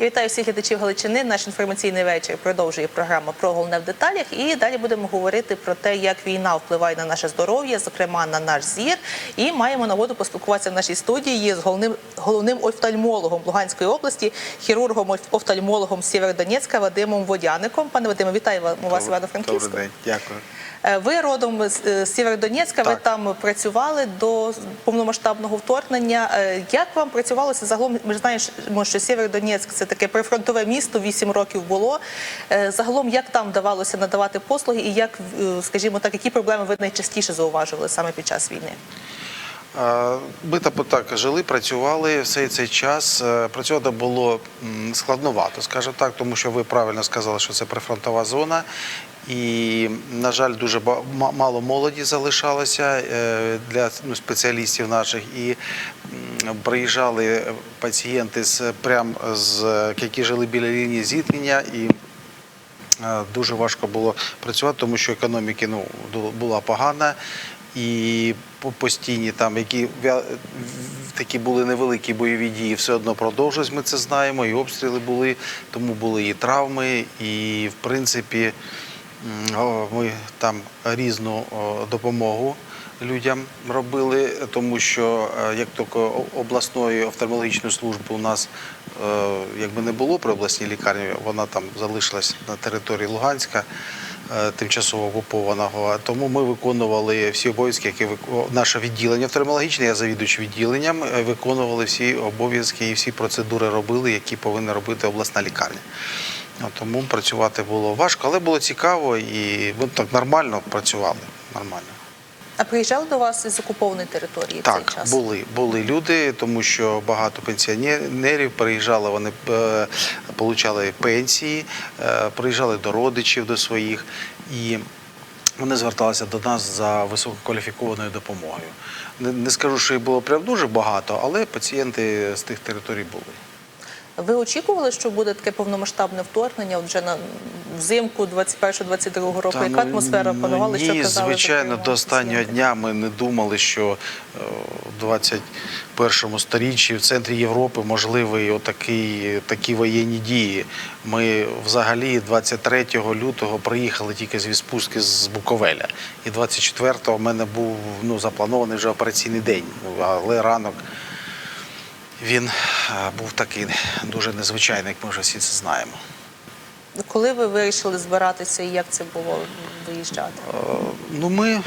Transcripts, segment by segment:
Я вітаю всіх глядачів Галичини. Наш інформаційний вечір продовжує програма про головне в деталях. І далі будемо говорити про те, як війна впливає на наше здоров'я, зокрема на наш зір. І маємо нагоду поспілкуватися в нашій студії з головним головним офтальмологом Луганської області, хірургом офтальмологом Сєвєродонецька Вадимом Водяником. Пане Вадиме, вітаю вас Івано-Франківську. Добрий день, дякую. Е, Ви родом з е, Сєвєродонецька, ви там працювали до повномасштабного вторгнення. Е, Як вам працювалося загалом? Ми ж знаємо, що Сєвєродонецьк – це таке прифронтове місто, 8 років було. Загалом, як там вдавалося надавати послуги, і як, скажімо так, які проблеми ви найчастіше зауважували саме під час війни? Ми там так жили, працювали все цей час. Працювати було складновато, скажімо так, тому що ви правильно сказали, що це прифронтова зона. І, на жаль, дуже мало молоді залишалося е, для ну, спеціалістів наших. І приїжджали пацієнти з прям з які жили біля лінії зіткнення. І Е, Дуже важко було працювати, тому що економіки ну, була погана. І постійні там, які такі були невеликі бойові дії, все одно продовжились, ми це знаємо, і обстріли були, тому були і травми, і в принципі ми там різну допомогу людям робили, тому що е, як тільки обласної офтальмологічної служби у нас е, якби не було при обласній лікарні, вона там залишилась на території Луганська. е, Тимчасово окупованого, тому ми виконували всі обов'язки, які вико- наше відділення офтальмологічне, я завідувач відділенням, виконували всі обов'язки і всі процедури робили, які повинна робити обласна лікарня. Тому працювати було важко, але було цікаво і ми так нормально працювали. Нормально. А приїжджали до вас із окупованої території в цей Так, час? були, були люди, тому що багато пенсіонерів приїжджали, вони е, отримали пенсії, е, приїжджали до родичів до своїх і вони зверталися до нас за висококваліфікованою допомогою. Не, не скажу, що їх було прям дуже багато, але пацієнти з тих територій були. Ви очікували, що буде таке повномасштабне вторгнення от вже на взимку 21-22 року? Та, Яка ну, атмосфера ну, панувала? Що Ні, казали звичайно, до останнього дня ми не думали, що е, в 21 сторіччі в центрі Європи можливі отакі, такі воєнні дії. Ми взагалі 23 лютого приїхали тільки з відпустки з Буковеля. І 24-го в мене був ну, запланований вже операційний день, але ранок. Він е, був такий дуже незвичайний, як ми вже всі це знаємо. Коли ви вирішили збиратися і як це було виїжджати? Ну, ми.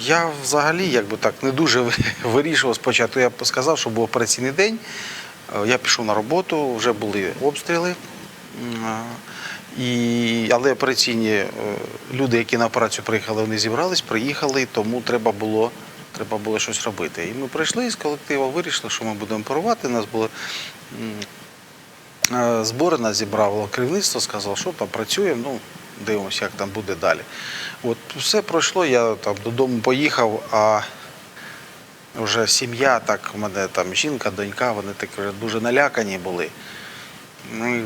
Я взагалі якби так не дуже вирішував спочатку. Я сказав, що був операційний день. Е, Я пішов на роботу, вже були обстріли. І, але операційні е, люди, які на операцію приїхали, вони зібрались, приїхали, тому треба було, треба було щось робити. І ми прийшли з колективу, вирішили, що ми будемо оперувати. У нас були е, збори, нас зібрало керівництво, сказало, що там працюємо, ну, дивимося, як там буде далі. От все пройшло, я там додому поїхав, а вже сім'я, так, у мене там жінка, донька, вони так дуже налякані були. Ну,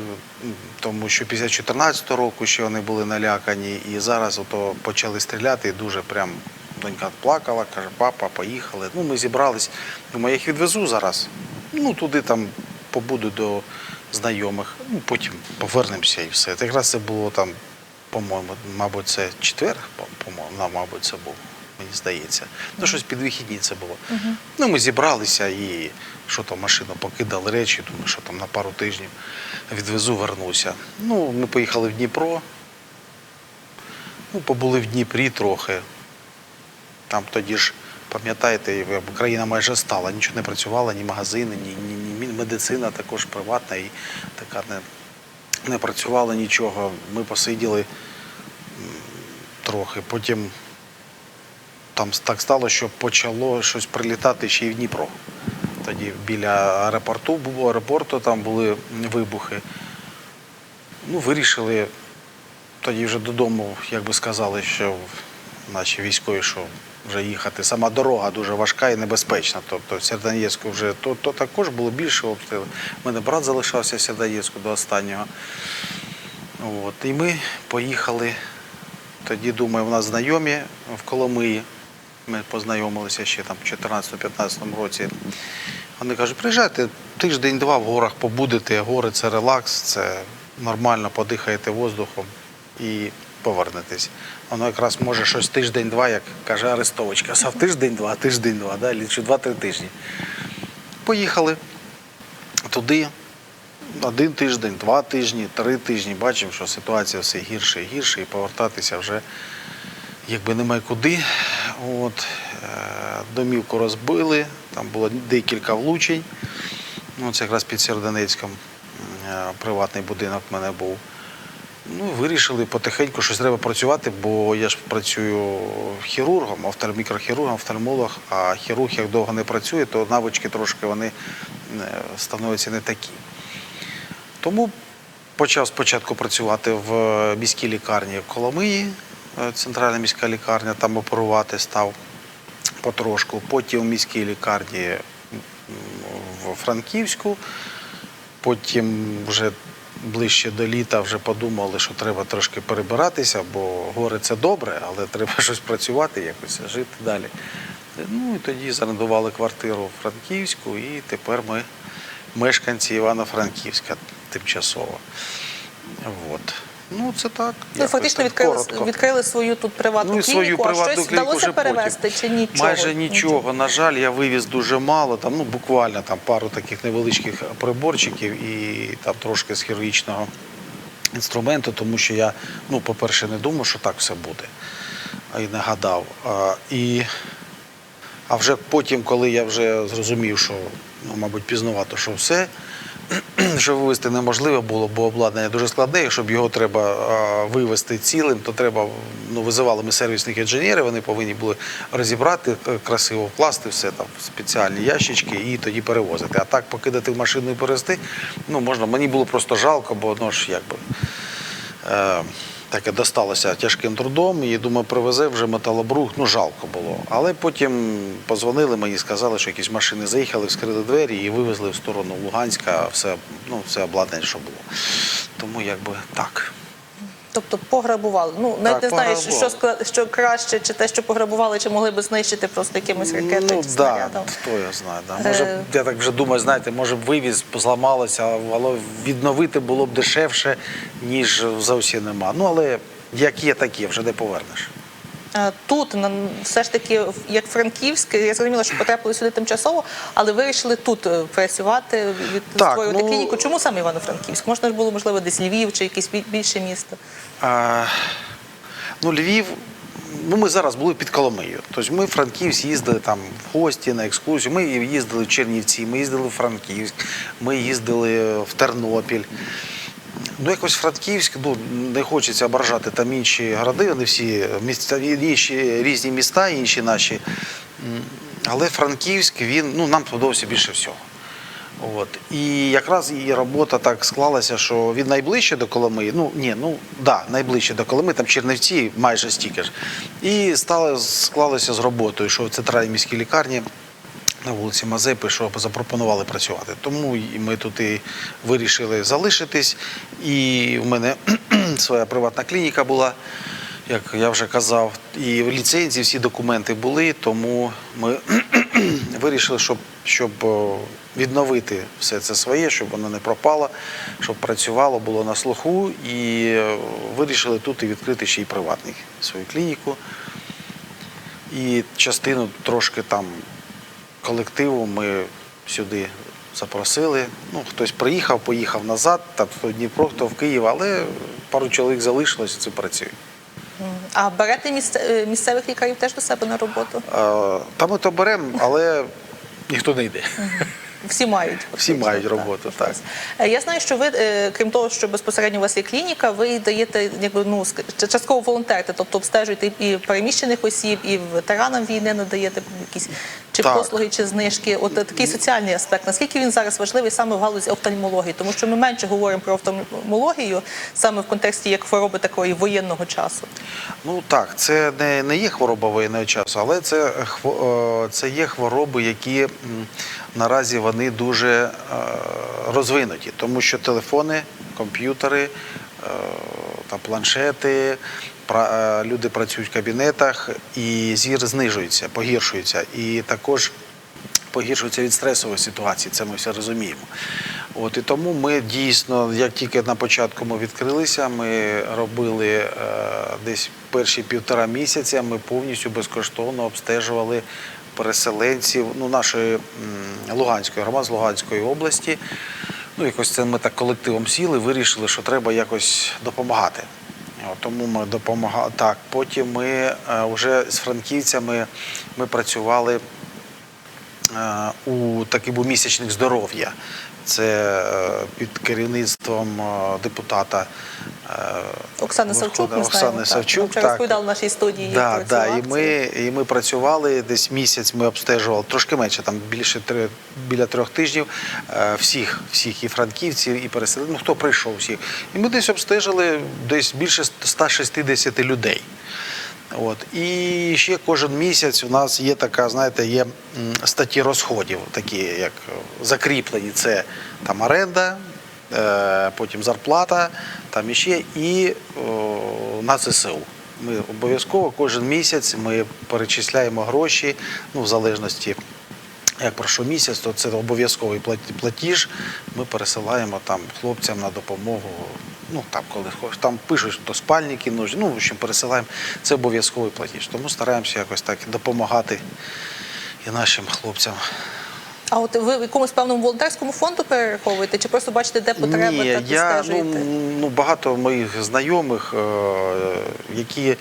тому що після 14 року ще вони були налякані, і зараз ото почали стріляти, і дуже прям донька плакала, каже, папа, поїхали. Ну, ми зібрались. Думаю, я їх відвезу зараз. Ну, туди там побуду до знайомих, ну, потім повернемося і все. Та якраз це було там, по-моєму, мабуть, це четвер, по- по-моєму, ну, мабуть, це був, мені здається. Ну, щось під вихідні це було. Ну, ми зібралися і що там машину покидали речі, думаю, що там на пару тижнів відвезу, вернуся. Ну, ми поїхали в Дніпро. Ну, побули в Дніпрі трохи. Там тоді ж, пам'ятаєте, і ви- країна майже стала, нічого не працювало, ні магазини, ні, ні, ні медицина також приватна і така не, не працювала нічого. Ми посиділи трохи. Потім там так стало, що почало щось прилітати ще й в Дніпро. Тоді біля аеропорту був аеропорту, там були вибухи. Ну, вирішили тоді вже додому, як би сказали, що наші військові, що вже їхати. Сама дорога дуже важка і небезпечна. Тобто в Сердоєцьку вже то, то також було більше обстрілів. У мене брат залишався в Сердоєцьку до останнього. От. І ми поїхали. Тоді, думаю, в нас знайомі в Коломиї. Ми познайомилися ще там в 2014-2015 році. Вони кажуть, приїжджайте тиждень-два в горах побудете. Гори це релакс, це нормально подихаєте воздухом і повернетесь. Воно якраз може щось тиждень-два, як каже Арестович, казав тиждень-два, тиждень-два, да? чи два-три тижні. Поїхали туди. Один тиждень, два тижні, три тижні. Бачимо, що ситуація все гірше і гірше, і повертатися вже якби немає куди. От, е, домівку розбили, там було декілька влучень. Ну, це якраз під Сердонецьком е, приватний будинок в мене був. Ну, вирішили потихеньку щось треба працювати, бо я ж працюю хірургом, мікрохірургом, офтальмолог, а хірург як довго не працює, то навички трошки вони е, становляться не такі. Тому почав спочатку працювати в міській лікарні Коломиї, е, центральна міська лікарня, там оперувати став потрошку. Потім в міській лікарні в Франківську, потім вже ближче до літа вже подумали, що треба трошки перебиратися, бо гори це добре, але треба щось працювати, якось жити далі. Ну і тоді зарендували квартиру в Франківську, і тепер ми мешканці Івано-Франківська тимчасово. От. Ну, це так. Ну, якось фактично відкрили, коротко. відкрили свою тут приватну Ну і свою клініку, а щось клініку вдалося вже потім. перевезти чи нічого? Майже нічого. На жаль, я вивіз дуже мало, там, ну, буквально там, пару таких невеличких приборчиків і там трошки з хірургічного інструменту, тому що я, ну, по-перше, не думав, що так все буде, а й не гадав. А, і, а вже потім, коли я вже зрозумів, що, ну, мабуть, пізнувато, що все, що вивезти неможливо було, бо обладнання дуже складне. Якщо б його треба вивезти цілим, то треба, ну, визивали ми сервісних інженерів, вони повинні були розібрати, красиво вкласти все там в спеціальні ящички і тоді перевозити. А так покидати в машину і перевезти, ну, можна, мені було просто жалко, бо ну ж якби. Е, Таке досталося тяжким трудом, і думаю, привезе вже металобрух, ну жалко було. Але потім позвонили мені, сказали, що якісь машини заїхали, вскрили двері і вивезли в сторону Луганська все, ну, все обладнання, що було. Тому якби так. Тобто пограбували. Ну, навіть Так, не знаю, що, що краще, чи те, що пограбували, чи могли б знищити просто якимось ракетою ну, чи да, снарядом. хто я знаю. Да. Може, Е. я так вже думаю, знаєте, може б вивіз, зламалося, але відновити було б дешевше, ніж зовсім нема. Ну, але як є, так є, вже не повернеш. Е, Тут все ж таки, як Франківськ, я зрозуміла, що потрапили сюди тимчасово, але вирішили тут е, працювати, від Так, створювати ну- клініку. Чому саме Івано-Франківськ? Можна ж було можливо десь Львів чи якесь більше місто. Ну, Львів, ну ми зараз були під Коломиєю. Тобто ми в Франківськ їздили там в гості на екскурсію. Ми їздили в Чернівці, ми їздили в Франківськ, ми їздили в Тернопіль. Ну, якось Франківськ, ну не хочеться ображати там інші городи, вони всі місця, інші, різні міста, інші наші. Але Франківськ, він ну, нам сподобався більше всього. От. І якраз і робота так склалася, що він найближче до Коломиї, ну ні, ну да, найближче до Коломиї, там Чернівці майже стільки ж. І стало, склалося з роботою, що в центральній міській лікарні на вулиці Мазепи, що запропонували працювати. Тому ми тут і вирішили залишитись. І в мене своя приватна клініка була, як я вже казав, і в ліцензії всі документи були, тому ми вирішили, щоб, щоб відновити все це своє, щоб воно не пропало, щоб працювало, було на слуху. І е, вирішили тут і відкрити ще й приватний свою клініку. І частину трошки там колективу ми сюди запросили. Ну, хтось приїхав, поїхав назад, там в Дніпро, хто в Київ, але пару чоловік залишилось і це працює. А берете місце- е, місцевих лікарів теж до себе на роботу? Та ми то беремо, але ніхто не йде. Всі мають. Всі мають роботу, так. Е, Я знаю, що ви, е, крім того, що безпосередньо у вас є клініка, ви даєте якби ну частково волонтерите, тобто обстежуєте і переміщених осіб, і ветеранам війни надаєте якісь чи Так. послуги, чи знижки. От е, такий соціальний аспект. Наскільки він зараз важливий саме в галузі офтальмології? Тому що ми менше говоримо про офтальмологію саме в контексті як хвороби такої воєнного часу. Ну так, це не, не є хвороба воєнного часу, але це, це є хвороби, які наразі вони дуже е, розвинуті, тому що телефони, комп'ютери е, та планшети, е, люди працюють в кабінетах, і зір знижується, погіршується. І також погіршуються від стресової ситуації, це ми все розуміємо. От і тому ми дійсно, як тільки на початку ми відкрилися, ми робили е, десь перші півтора місяця, ми повністю безкоштовно обстежували переселенців ну, нашої Луганської громади з Луганської області. Ну, якось це ми так колективом сіли, вирішили, що треба якось допомагати. Тому ми допомагали. Так, потім ми е, вже з франківцями ми працювали у такий був місячник здоров'я. Це е, під керівництвом е, депутата е, Оксани Савчук, ми Оксани. Савчук. Так. розповідала в нашій студії, Да, да, і ми, і ми працювали десь місяць. Ми обстежували трошки менше, там більше три, біля трьох тижнів. е, Всіх, всіх і франківців, і переселенців, ну хто прийшов всіх. І ми десь обстежили десь більше 160 людей. От. І ще кожен місяць у нас є така, знаєте, є статті розходів, такі як е, закріплені. Це там оренда, е, потім зарплата, там іще і о, на ЗСУ. Ми обов'язково кожен місяць ми перечисляємо гроші, ну, в залежності. Як пройшов місяць, то це обов'язковий плат- платіж. Ми пересилаємо там хлопцям на допомогу. Ну там, коли там пишуть, то спальники нужні. Ну, в общем, пересилаємо. Це обов'язковий платіж. Тому стараємося якось так допомагати і нашим хлопцям. А от ви в якомусь певному волонтерському фонду перераховуєте, чи просто бачите, де потреби, Ні, так я ну, ну багато моїх знайомих, е, які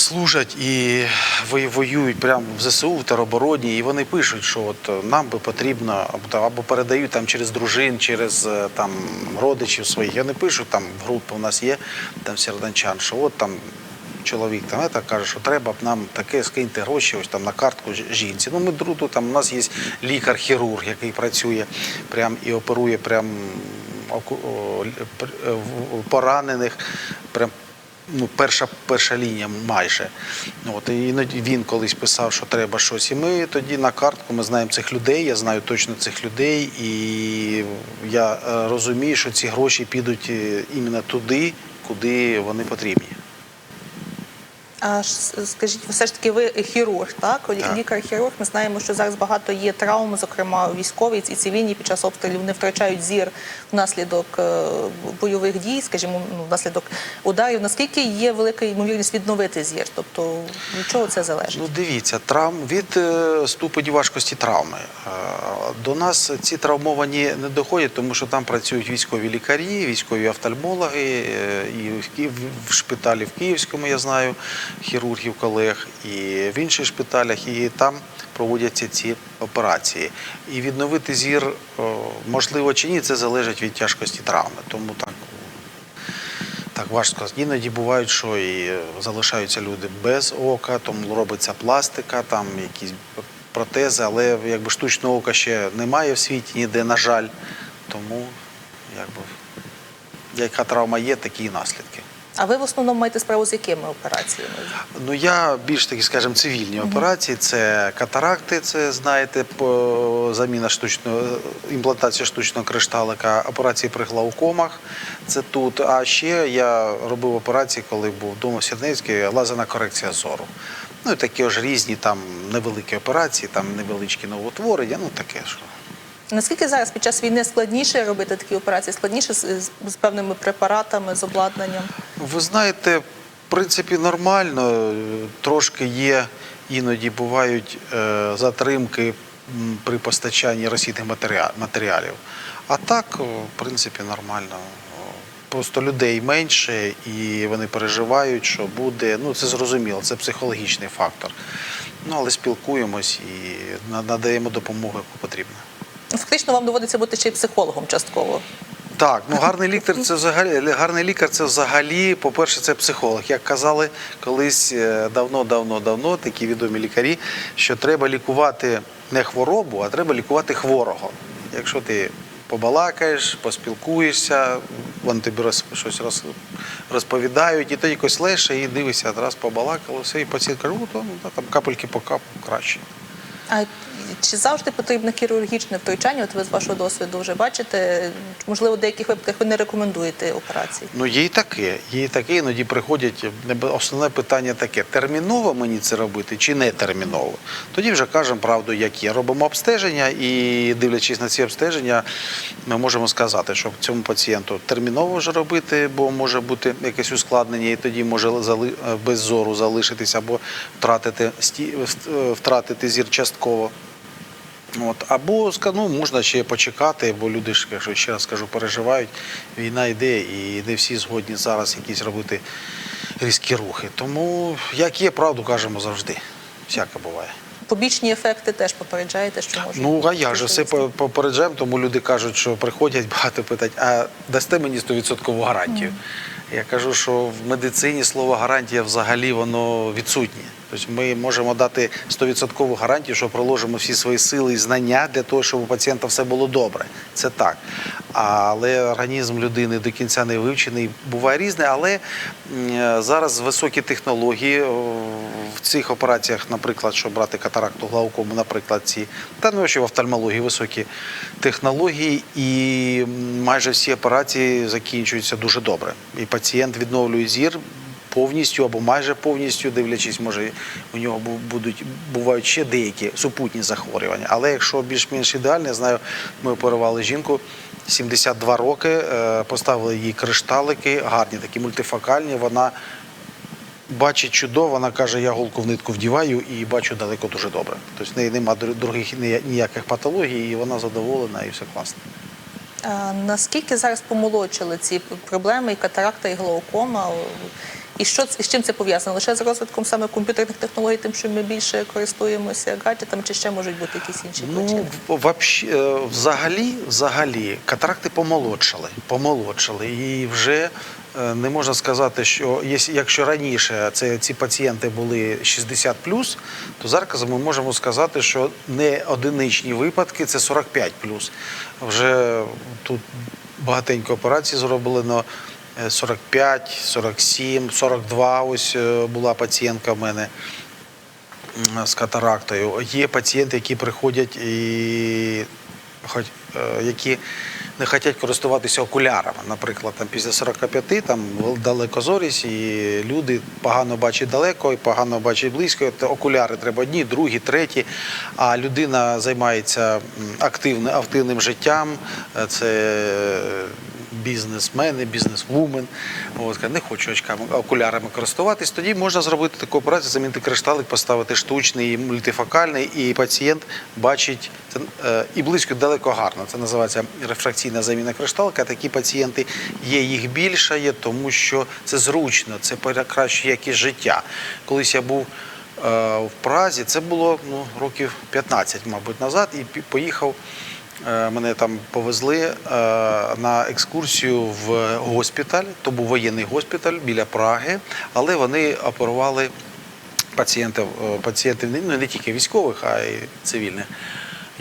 служать і воюють прямо в ЗСУ, в теробороні, і вони пишуть, що от е, нам би потрібно або, передають там через дружин, через е, там родичів своїх. Я не пишу там групи у нас є там серданчан, що от там. Чоловік там это, каже, що треба б нам таке скиньте гроші ось там на картку жінці. Ну ми друту там у нас є лікар-хірург, який працює прям і оперує прям е, поранених. Прям ну, перша, перша лінія майже. От, і іноді він колись писав, що треба щось. І ми тоді на картку ми знаємо цих людей, я знаю точно цих людей, і я е, розумію, що ці гроші підуть е, іменно туди, куди вони потрібні. А скажіть, все ж таки, ви хірург, так? Так. Лікар-хірург. Ми знаємо, що зараз багато є травм, зокрема військові і цивільні під час обстрілів вони втрачають зір внаслідок е, бойових дій, скажімо, ну, внаслідок ударів. Наскільки є велика ймовірність відновити зір? Тобто від чого це залежить? Ну, дивіться, травм від е, ступеню важкості травми. Е, До нас ці травмовані не доходять, тому що там працюють військові лікарі, військові офтальмологи, і в шпиталі в Київському я знаю хірургів, колег, і в інших шпиталях, і там проводяться ці операції. І відновити зір можливо чи ні, це залежить від тяжкості травми. Тому так так важко. Іноді бувають, що і е, залишаються люди без ока, тому робиться пластика, там якісь протези, але якби штучного ока ще немає в світі ніде, на жаль. Тому якби яка травма є, такі і наслідки. А ви в основному маєте справу з якими операціями? Ну я більш такі, скажімо, цивільні операції. Це катаракти, це знаєте, по- заміна штучного імплантація штучного кришталика, операції при глаукомах. Це тут. А ще я робив операції, коли був вдома в Сірнецькій, лазерна корекція зору. Ну і такі ж різні там невеликі операції, там невеличкі новоутворення, ну таке що. Наскільки зараз під час війни складніше робити такі операції? Складніше з, з, з певними препаратами, з обладнанням? Ви знаєте, в принципі, нормально. Трошки є, іноді бувають е, затримки при постачанні матеріа- матеріалів. А так, в принципі, нормально. Просто людей менше і вони переживають, що буде. Ну, це зрозуміло, це психологічний фактор. Ну, але спілкуємось і на- надаємо допомогу, яку потрібно. Фактично вам доводиться бути ще й психологом частково. Так, ну гарний лікар це взагалі гарний лікар це взагалі, по-перше, це психолог. Як казали колись е, давно, давно, давно такі відомі лікарі, що треба лікувати не хворобу, а треба лікувати хворого. Якщо ти побалакаєш, поспілкуєшся, вони тобі роз, щось роз, розповідають, і тоді якось легше, і дивишся, раз побалакали, все, і пацієнт каже, «О, то, ну, там капельки по капу краще. А Чи завжди потрібне хірургічне втручання? От ви з вашого досвіду вже бачите, можливо, в деяких випадках ви не рекомендуєте операції. Ну, є і таке, є і таке, іноді приходять. Основне питання таке: терміново мені це робити чи не терміново? Тоді вже кажемо правду, як є. Робимо обстеження, і дивлячись на ці обстеження, ми можемо сказати, що цьому пацієнту терміново вже робити, бо може бути якесь ускладнення, і тоді може без зору залишитися або втратити, втратити зір частково. От. Або ну, можна ще почекати, бо люди ж, якщо ще раз скажу, переживають, війна йде і не всі згодні зараз якісь робити різкі рухи. Тому як є, правду кажемо завжди. Всяке буває. Побічні ефекти теж попереджаєте, що можуть. Ну, а я ж все попереджаємо, тому люди кажуть, що приходять, багато питають, а дасте мені 100% гарантію. Я кажу, що в медицині слово гарантія взагалі воно відсутнє. Тобто ми можемо дати 100% гарантію, що проложимо всі свої сили і знання для того, щоб у пацієнта все було добре. Це так. Але організм людини до кінця не вивчений, буває різне, але зараз високі технології в цих операціях, наприклад, щоб брати катаракту, глаукому, наприклад, ці, та ну ще в офтальмології високі технології, і майже всі операції закінчуються дуже добре. І пацієнт відновлює зір. Повністю або майже повністю, дивлячись, може у нього будуть бувають ще деякі супутні захворювання. Але якщо більш-менш ідеально, я знаю, ми оперували жінку 72 роки, е, поставили їй кришталики, гарні такі мультифокальні. Вона бачить чудово, вона каже, я голку в нитку вдіваю і бачу далеко дуже добре. Тобто в неї немає других ніяких патологій, і вона задоволена, і все класно. Наскільки зараз помолодшили ці проблеми, і катаракта, і глаукома? І що з чим це пов'язано? Лише з розвитком саме комп'ютерних технологій, тим, що ми більше користуємося гаджетами, чи ще можуть бути якісь інші причини? Ну, вообще, е, взагалі, взагалі, катаракти помолодшали, помолодшали. І вже е, не можна сказати, що якщо раніше це, ці пацієнти були 60 то зараз ми можемо сказати, що не одиничні випадки це 45 Вже тут багатенько операцій зроблено. Е, 45, 47, 42 ось е, була пацієнтка в мене з катарактою. Є пацієнти, які приходять і е, які не хочуть користуватися окулярами. Наприклад, там після 45 там далекозорість, і люди погано бачать далеко і погано бачать близько. Окуляри треба одні, другі, треті. А людина займається активним, активним життям. Е, Це бізнесмени, бізнесвумен. От, не хочу очками, окулярами користуватись. Тоді можна зробити таку операцію, замінити кришталик, поставити штучний, мультифокальний, і пацієнт бачить це, е, і близько далеко гарно. Це називається рефракційна заміна кришталика. Такі пацієнти є, їх більше є, тому що це зручно, це покращує якість життя. Колись я був е, в Празі, це було ну, років 15, мабуть, назад, і поїхав. Е, Мене там повезли е, на екскурсію в госпіталь. То був воєнний госпіталь біля Праги, але вони оперували пацієнтів, е, пацієнтів ну, не тільки військових, а й цивільних.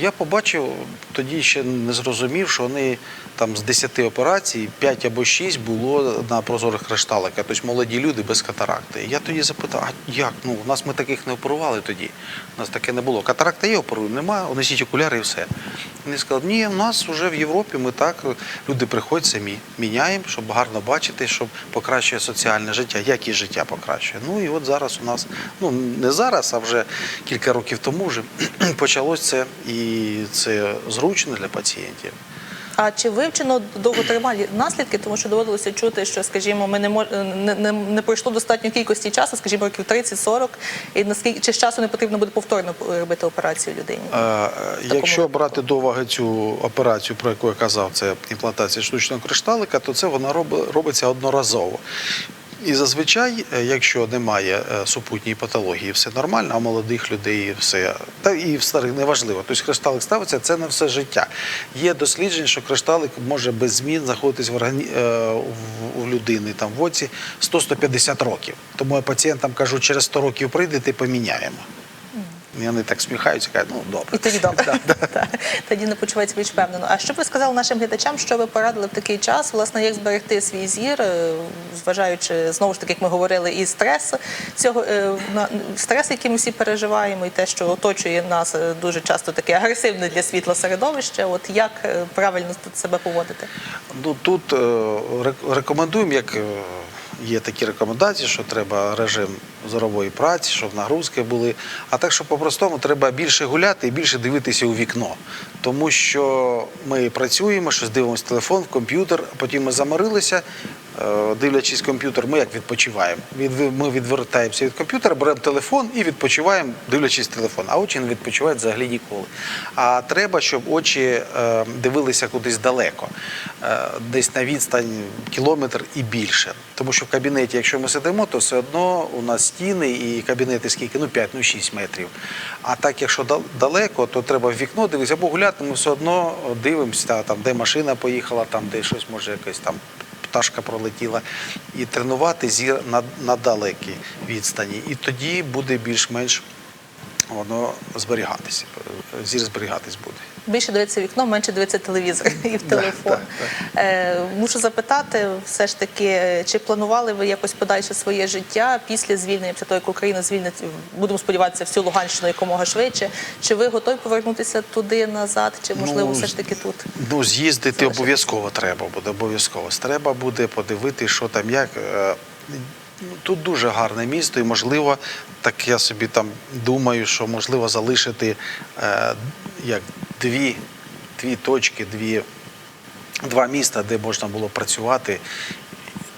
Я побачив, тоді ще не зрозумів, що вони там з 10 операцій 5 або 6 було на прозорих кришталиках, тобто молоді люди без катаракти. Я тоді запитав, а як? Ну, у нас ми таких не оперували тоді. У нас таке не було. Катаракта є, оперуємо, нема, носіть окуляри і все. Вони сказали, ні, у нас вже в Європі ми так, люди приходять самі, міняємо, щоб гарно бачити, щоб покращує соціальне життя, якість життя покращує. Ну і от зараз у нас, ну не зараз, а вже кілька років тому вже почалось це, і це зручно для пацієнтів. А чи вивчено довготривалі наслідки? Тому що доводилося чути, що, скажімо, ми не мож... не, не, не пройшло достатньо кількості часу, скажімо, років 30-40, і наскільки чи з часу не потрібно буде повторно робити операцію людині? Е, Якщо випадку. брати до уваги цю операцію, про яку я казав, це імплантація штучного кришталика, то це вона роби- робиться одноразово. І зазвичай, е, якщо немає е, супутньої патології, все нормально, а у молодих людей все та і в старих неважливо. Тобто кришталик ставиться це на все життя. Є дослідження, що кришталик може без змін знаходитись в органі... е, в- людини там в оці 100-150 років. Тому я пацієнтам кажу, через 100 років прийдете, поміняємо. І вони так сміхаються, кажуть, ну добре. І тоді добре. Тоді не почувається більш впевнено. А що б ви сказали нашим глядачам, що ви порадили в такий час, власне, як зберегти свій зір, е, зважаючи знову ж таки, як ми говорили, і стрес цього е, стрес, який ми всі переживаємо, і те, що оточує нас е, дуже часто таке агресивне для світла середовище. От як правильно тут себе поводити? Ну тут рекомендуємо, як є такі рекомендації, що треба режим зорової праці, щоб нагрузки були. А так, що по-простому треба більше гуляти і більше дивитися у вікно. Тому що ми працюємо, щось дивимося телефон, в комп'ютер, потім ми заморилися, дивлячись комп'ютер, ми як відпочиваємо. Від- Ми відвертаємося від комп'ютера, беремо телефон і відпочиваємо, дивлячись телефон. А очі не відпочивають взагалі ніколи. А треба, щоб очі е, дивилися кудись далеко, е, десь на відстань кілометр і більше. Тому що в кабінеті, якщо ми сидимо, то все одно у нас стіни і кабінети скільки? Ну 5, ну 6 метрів. А так, якщо дал- далеко, то треба в вікно дивитися, або гуляти, ми все одно дивимося, там, де машина поїхала, там, де щось може якось там пташка пролетіла, і тренувати зір на, на далекій відстані. І тоді буде більш-менш воно зберігатися. Зір зберігатись буде. Більше дивитися в вікно, менше дивитися телевізор і в Да, телефон. да, Е, мушу запитати, все ж таки, чи планували ви якось подальше своє життя після звільнення, після того, як Україна звільнить, будемо сподіватися, всю Луганщину якомога швидше. Чи ви готові повернутися туди назад, чи можливо Ну, все ж таки тут? Ну, з'їздити обов'язково треба буде, обов'язково. Треба буде подивити, що там як. Ну, Тут дуже гарне місто, і можливо, так я собі там думаю, що можливо залишити е, як дві, дві точки, дві, два міста, де можна було працювати.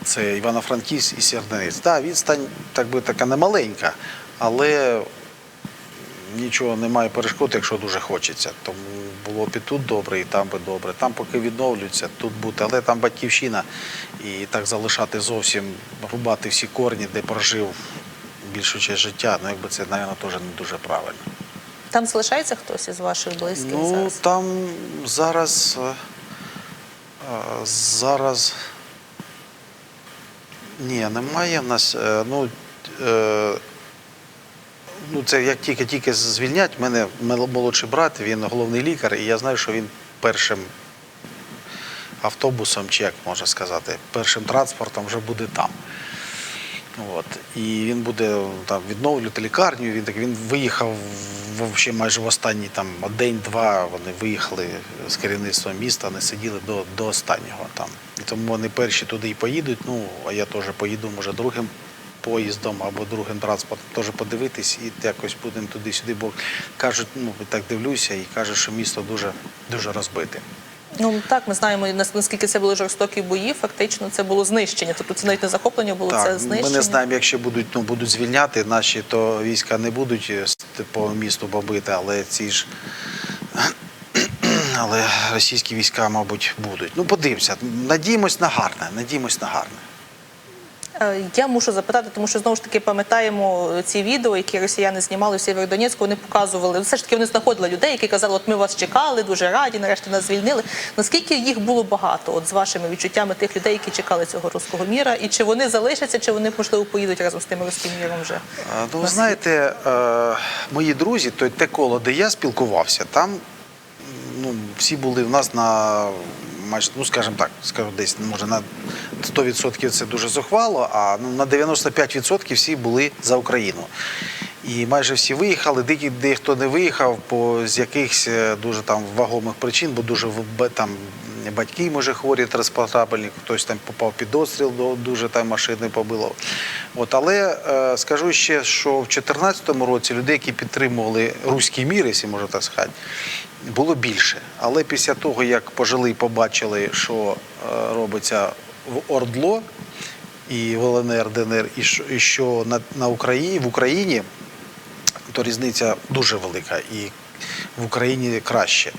Це Івано-Франківськ і Сєрденець. Так, відстань так би така немаленька, але нічого немає перешкод, якщо дуже хочеться. Тому було б і тут добре, і там би добре. Там поки відновлюються, тут бути. Але там батьківщина, і так залишати зовсім, рубати всі корні, де прожив більшу частину життя, ну якби це, мабуть, теж не дуже правильно. Там залишається хтось із ваших близьких Ну зараз? там зараз. е, Зараз. Ні, немає в нас. е, Ну, е, ну це як тільки-тільки звільнять, мене молодший брат, він головний лікар, і я знаю, що він першим автобусом, чи як можна сказати, першим транспортом вже буде там. От. І він буде там відновлювати лікарню. Він так він виїхав вообще майже в останній там день-два. Вони виїхали з керівництва міста, вони сиділи до, до останнього там. І тому вони перші туди і поїдуть. Ну а я теж поїду, може, другим поїздом або другим транспортом теж подивитись і якось будемо туди-сюди. Бо кажуть, ну так дивлюся, і кажуть, що місто дуже дуже розбите. Ну так, ми знаємо наскільки це були жорстокі бої. Фактично це було знищення. Тобто це навіть не захоплення було, це знищення. ми не знаємо, якщо будуть, ну, будуть звільняти, наші то війська не будуть е, по місту бомбити, але ці ж. Але російські війська, мабуть, будуть. Ну, подивимося. Надіємось на гарне, надіємось на гарне. Е, Я мушу запитати, тому що знову ж таки пам'ятаємо ці відео, які росіяни знімали в Сєвєродонецьку. Вони показували все ж таки. Вони знаходили людей, які казали, от ми вас чекали, дуже раді, нарешті нас звільнили. Наскільки їх було багато, от з вашими відчуттями тих людей, які чекали цього руського міра, і чи вони залишаться, чи вони можливо поїдуть разом з тим руським міром вже? Ну, ви знаєте, е, мої друзі, то те коло, де я спілкувався, там ну, всі були в нас на майже, ну скажімо так, скажу десь, може на 100% це дуже зухвало, а ну, на 95% всі були за Україну. І майже всі виїхали, деякі дехто не виїхав по з якихось е, дуже там вагомих причин, бо дуже там батьки, може, хворі транспортабельні, хтось там попав під обстріл, до- дуже там машини побило. От, але е, скажу ще, що в 2014 році людей, які підтримували руський мір, якщо можна так сказати, було більше. Але після того, як пожили і побачили, що е, робиться в Ордло і в ЛНР, ДНР, і що, на, на Україні, в Україні, то різниця дуже велика. І в Україні краще,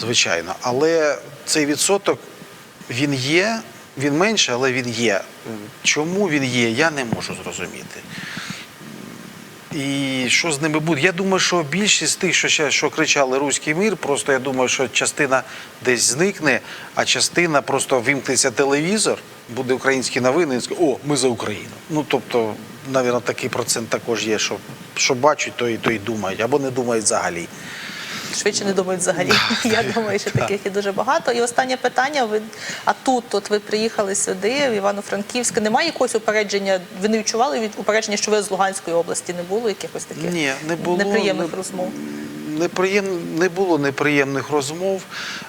звичайно. Але цей відсоток він є, він менше, але він є. Чому він є, я не можу зрозуміти. І що з ними буде? Я думаю, що більшість тих, що ще що кричали Руський мір, просто я думаю, що частина десь зникне, а частина просто вимкнеться телевізор, буде українські новини, і скаже, о, ми за Україну. Ну тобто, навіть такий процент також є, що, що бачать, то і то й думають, або не думають взагалі. Швидше не думають взагалі. Я думаю, що таких є дуже багато. І останнє питання. Ви а тут, от ви приїхали сюди, в Івано-Франківське. Немає якогось упередження? Ви не відчували від упередження, що ви з Луганської області не було якихось таких Ні, не було. неприємних Не- розмов? Неприєм... Не було неприємних розмов,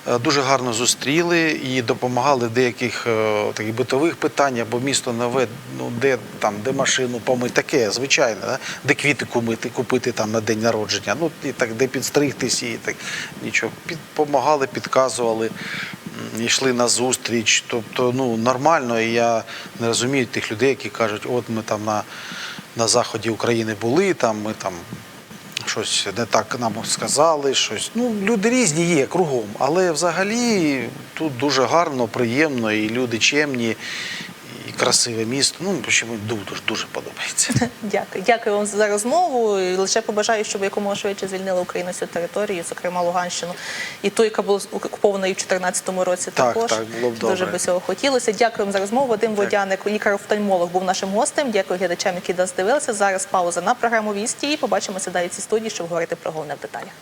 Е, дуже гарно зустріли і допомагали деяких е, таких битових питань, або місто нове, ну де там, де машину помити, таке, звичайно, да? де квіти купити, купити там на день народження, ну і так, де підстригтися, і так нічого. Під, помагали, підказували, йшли на зустріч. Тобто, ну нормально, і я не розумію тих людей, які кажуть, от ми там на, на заході України були, там ми там щось не так нам сказали, щось. Ну, люди різні є кругом, але взагалі тут дуже гарно, приємно, і люди чемні, і красиве місто. Ну, що мені дуже, дуже подобається. Дякую. Дякую вам за розмову. І лише побажаю, щоб якомога швидше звільнили Україну цю територію, зокрема Луганщину, і ту, яка була окупована і в 2014 році. Так, також так, було б дуже добре. би цього хотілося. Дякую вам за розмову. Вадим Водяник, лікар-офтальмолог, був нашим гостем. Дякую глядачам, які нас дивилися. Зараз пауза на програму Вісті. І побачимося далі в цій студії, щоб говорити про головне в деталях.